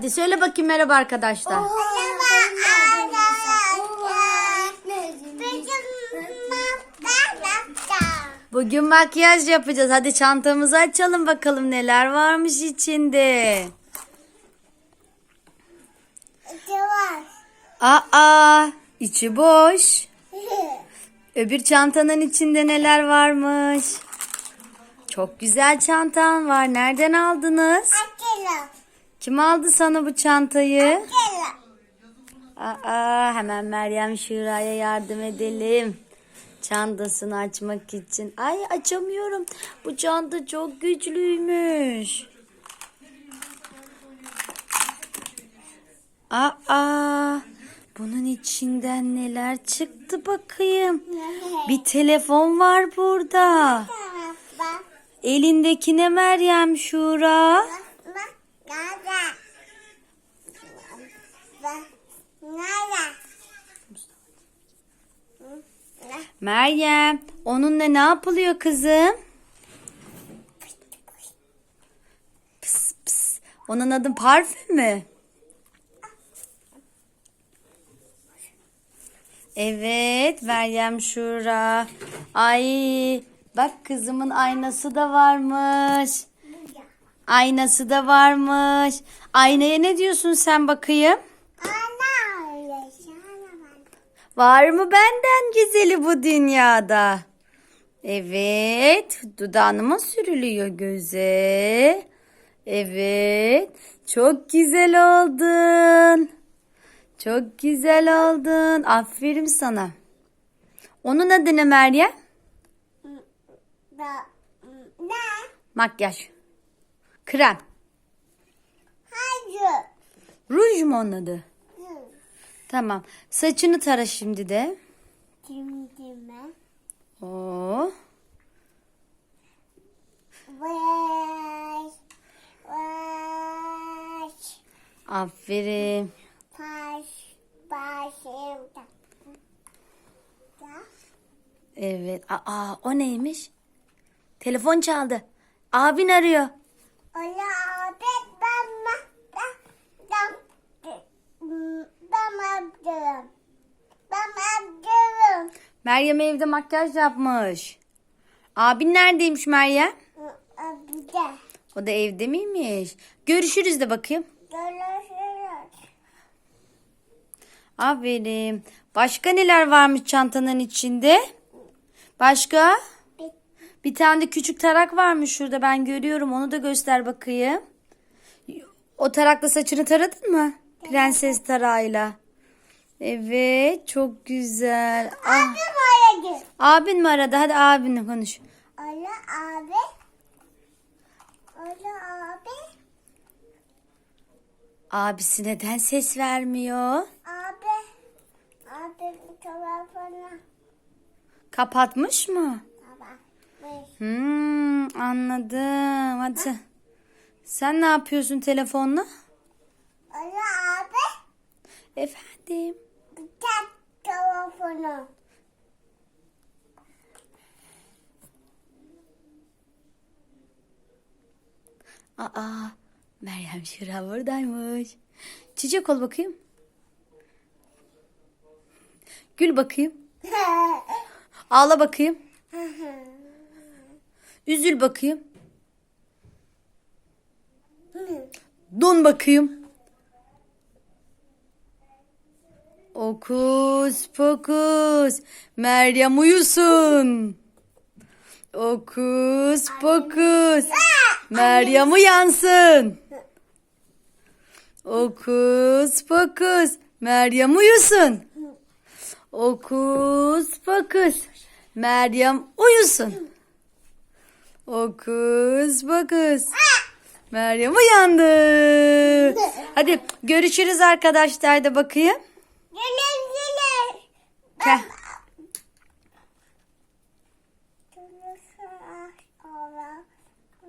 Hadi söyle bakayım merhaba arkadaşlar. Bugün makyaj yapacağız. Hadi çantamızı açalım bakalım neler varmış içinde. Aa, içi boş. Öbür çantanın içinde neler varmış? Çok güzel çantan var. Nereden aldınız? Kim aldı sana bu çantayı? Aa, hemen Meryem Şura'ya yardım edelim. Çantasını açmak için. Ay açamıyorum. Bu çanta çok güçlüymüş. Aa, bunun içinden neler çıktı bakayım. Bir telefon var burada. Elindeki ne Meryem Şura? Meryem, onunla ne yapılıyor kızım? Pıs pıs. Onun adı parfüm mü? Evet, Meryem Şura. Ay, bak kızımın aynası da varmış. Aynası da varmış. Aynaya ne diyorsun sen bakayım? Var mı benden güzeli bu dünyada? Evet, dudağına mı sürülüyor göze? Evet, çok güzel oldun. Çok güzel oldun. Aferin sana. Onun adı ne Meryem? Makyaj. Krem. Ruj mu onun adı? Tamam. Saçını tara şimdi de. Oo. Aferin. Evet. Aa, o neymiş? Telefon çaldı. Abin arıyor. Meryem evde makyaj yapmış. Abin neredeymiş Meryem? O da evde miymiş? Görüşürüz de bakayım. Aferin. Başka neler varmış çantanın içinde? Başka? Bir tane de küçük tarak varmış şurada ben görüyorum. Onu da göster bakayım. O tarakla saçını taradın mı? Prenses tarağıyla. Evet çok güzel. Ah, abin mi aradı? Hadi abinle konuş. Alo abi. Alo abi. Abisi neden ses vermiyor? Abi. Abi bir telefonu. Kapatmış mı? Buyur. Hmm, anladım. Hadi sen, sen ne yapıyorsun telefonla? Alo abi. Efendim. Bir tane telefonu. Aa, Meryem Şura buradaymış. Çiçek ol bakayım. Gül bakayım. Ağla bakayım. Üzül bakayım. Don bakayım. Okus pokus. Meryem uyusun. Okus pokus. Meryem uyansın. Okus pokus. Meryem uyusun. Okus pokus. Meryem uyusun. Okus pokus. Meryem uyandı. Hadi görüşürüz arkadaşlar da bakayım. Güle güle. Gel.